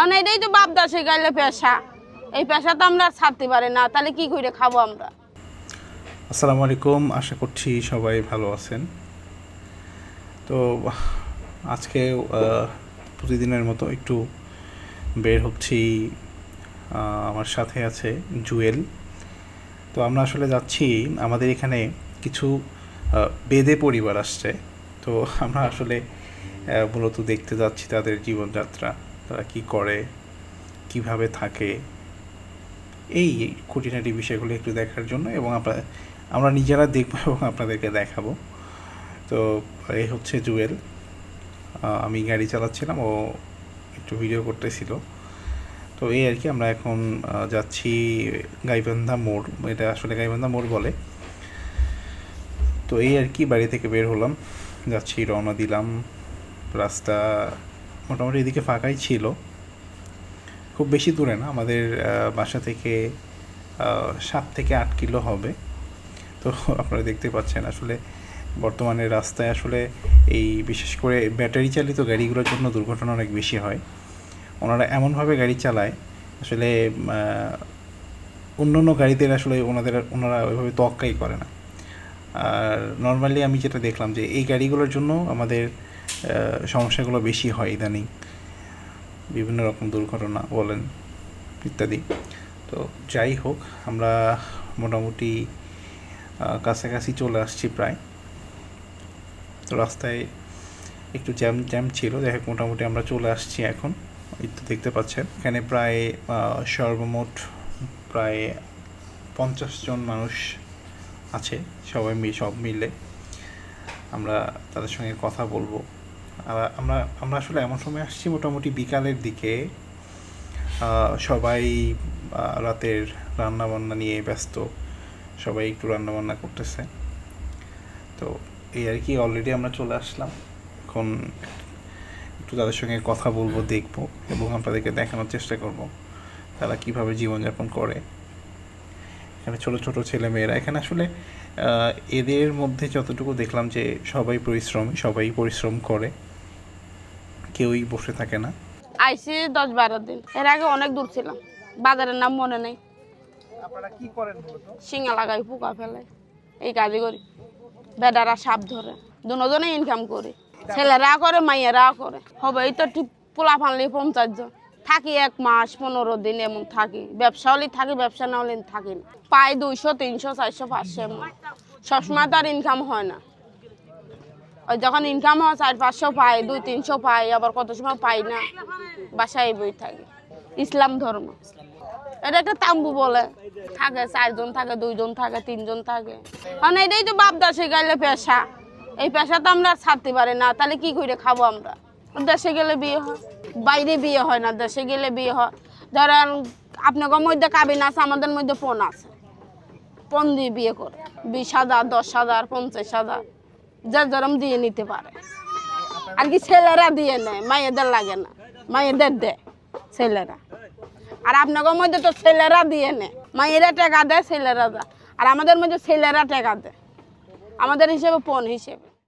কারণ এটাই তো বাপ দাসে গাইলে পেশা। এই পেশা তো আমরা আর ছাড়তে পারি না, তাহলে কি করে খাব আমরা? আসসালামু আলাইকুম, আশা করছি সবাই ভালো আছেন। তো, আজকে প্রতিদিনের মতো একটু বের হচ্ছি আমার সাথে আছে জুয়েল। তো আমরা আসলে যাচ্ছি, আমাদের এখানে কিছু বেদে পরিবার আসছে। তো আমরা আসলে মূলত দেখতে যাচ্ছি তাদের জীবনযাত্রা। তারা কি করে, কীভাবে থাকে, এই খুঁটিনাটি বিষয়গুলো একটু দেখার জন্য এবং আমরা আমরা নিজেরা দেখব এবং আপনাদেরকে দেখাবো। তো এই হচ্ছে জুয়েল। আমি গাড়ি চালাচ্ছিলাম, ও একটু ভিডিও করতেছিল। তো এই আর কি, আমরা এখন যাচ্ছি গাইবান্ধা মোড়, এটা আসলে গাইবান্ধা মোড় বলে। তো এই আর কি, বাড়ি থেকে বের হলাম, যাচ্ছি, রওনা দিলাম, রাস্তা মোটামুটি এদিকে ফাঁকাই ছিল। খুব বেশি দূরে না, আমাদের বাসা থেকে সাত থেকে আট কিলো হবে। তো আপনারা দেখতে পাচ্ছেন আসলে বর্তমানে রাস্তায় আসলে এই বিশেষ করে ব্যাটারি চালিত গাড়িগুলোর জন্য দুর্ঘটনা অনেক বেশি হয়। ওনারা এমনভাবে গাড়ি চালায়, আসলে অন্য অন্য গাড়িদের আসলে ওনাদের, ওনারা ওইভাবে তোয়াক্কাই করে না। আর নর্মালি আমি যেটা দেখলাম যে এই গাড়িগুলোর জন্য আমাদের সমস্যাগুলো বেশি হয় ইদানিং। বিভিন্ন রকম দুর্ঘটনা বলেন ইত্যাদি। তো যাই হোক, আমরা মোটামুটি কাছাকাছি চলে আসছি প্রায়। তো রাস্তায় একটু জ্যাম জ্যাম ছিল। যাই হোক, মোটামুটি আমরা চলে আসছি এখন। তো দেখতে পাচ্ছেন, এখানে প্রায় সর্বমোট প্রায় পঞ্চাশ জন মানুষ আছে। সবাই সব মিলে আমরা তাদের সঙ্গে কথা বলব। আমরা আমরা আসলে এমন সময় আসছি মোটামুটি বিকালের দিকে। সবাই রাতের রান্না বান্না নিয়ে ব্যস্ত। সবাই একটু রান্না বান্না করতেছে। তো এই আর কি অলরেডি আমরা চলে আসলাম। এখন একটু তাদের সঙ্গে কথা বলব, দেখব এবং আপনাদেরকে দেখানোর চেষ্টা করব তারা কীভাবে জীবনযাপন করে। এখানে ছোট ছোট ছেলে মেয়েরা এখানে আসলে এদের মধ্যে যতটুকু দেখলাম যে সবাই পরিশ্রমী, সবাই পরিশ্রম করে। কেউই বসে থাকে না। আইসি দশ বারো দিন। এর আগে অনেক দূর ছিলাম। বাজারের নাম মনে নেই। আপনারা কি করেন শিঙা লাগাই পোকা ফেলে এই কাজই করি। বেডারা সাপ ধরে। দুজনে ইনকাম করি। ছেলেরা করে মাইয়েরা করে। হবে এই তো ঠিক পোলা ফানলি পঞ্চাশ জন। থাকি এক মাস পনেরো দিন এমন থাকি। ব্যবসা হলে থাকি ব্যবসা না হলে থাকি না। পাই দুইশো তিনশো চারশো পাঁচশো এমন। সবসময় তো আর ইনকাম হয় না। ওই যখন ইনকাম হয় চার পাঁচশো পাই দুই তিনশো পাই আবার কত সময় পাই না, বাসায় বই থাকি। ইসলাম ধর্ম। এটা একটা তাম্বু বলে। থাকে, চারজন থাকে, দুইজন থাকে, তিনজন থাকে। কারণ এটাই তো বাপ দাসে গেলে পেশা। এই পেশা তো আমরা আর ছাড়তে পারি না। তাহলে কি করে খাব আমরা? দেশে গেলে বিয়ে হয়। বাইরে বিয়ে হয় না, দেশে গেলে বিয়ে হয়। ধরেন, আপনাদের মধ্যে কাবিন আছে, আমাদের মধ্যে পণ আছে। পণ দিয়ে বিয়ে করে। বিশ হাজার, দশ হাজার, পঞ্চাশ হাজার। যার জরম দিয়ে নিতে পারে। আর কি ছেলেরা দিয়ে নেয়, মায়েদের লাগে না। মায়েদের দেয় ছেলেরা। আর আপনাদের মধ্যে তো ছেলেরা দিয়ে নেয়। মায়েরা টাকা দেয়, ছেলেরা দেয়। আর আমাদের মধ্যে ছেলেরা টাকা দেয়। আমাদের হিসেবে পণ হিসেবে।